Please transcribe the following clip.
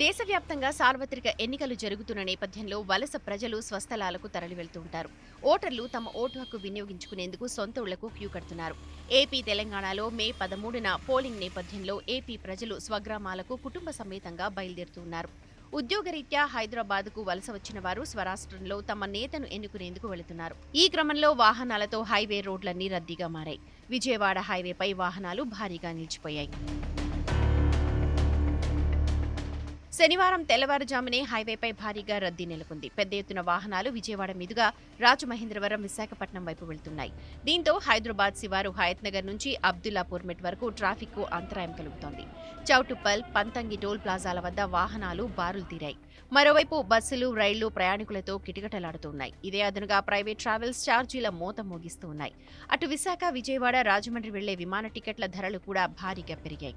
దేశవ్యాప్తంగా సార్వత్రిక ఎన్నికలు జరుగుతున్న నేపథ్యంలో వలస ప్రజలు స్వస్థలాలకు తరలి ఓటర్లు తమ ఓటు హక్కు వినియోగించుకునేందుకు సొంతళ్ళకు క్యూ కడుతున్నారు. ఏపీ తెలంగాణలో మే పదమూడున పోలింగ్ నేపథ్యంలో ఏపీ ప్రజలు స్వగ్రామాలకు కుటుంబ సమేతంగా బయలుదేరుతున్నారు. ఉద్యోగరీత్యా హైదరాబాద్కు వలస వచ్చిన వారు స్వరాష్ట్రంలో తమ నేతను ఎన్నుకునేందుకు వెళుతున్నారు. ఈ క్రమంలో వాహనాలతో హైవే రోడ్లన్నీ రద్దీగా మారాయి. విజయవాడ హైవేపై వాహనాలు భారీగా నిలిచిపోయాయి. శనివారం తెల్లవారుజామునే హైవేపై భారీగా రద్దీ నెలకొంది. పెద్ద ఎత్తున వాహనాలు విజయవాడ మీదుగా రాజమహేంద్రవరం విశాఖపట్నం వైపు వెళ్తున్నాయి. దీంతో హైదరాబాద్ శివారు హయత్ నగర్ నుంచి అబ్దుల్లాపూర్ మెట్ వరకు ట్రాఫిక్కు అంతరాయం కలుగుతోంది. చౌటుప్పల్ పంతంగి టోల్ ప్లాజాల వద్ద వాహనాలు బారులు తీరాయి. మరోవైపు బస్సులు రైళ్ళు ప్రయాణికులతో కిటకిటలాడుతున్నాయి. ఇదే అదనుగా ప్రైవేట్ ట్రావెల్స్ ఛార్జీల మోత మోగిస్తూ ఉన్నాయి అటు విశాఖ విజయవాడ రాజమండ్రి వెళ్ళే విమాన టికెట్ల ధరలు కూడా భారీగా పెరిగాయి.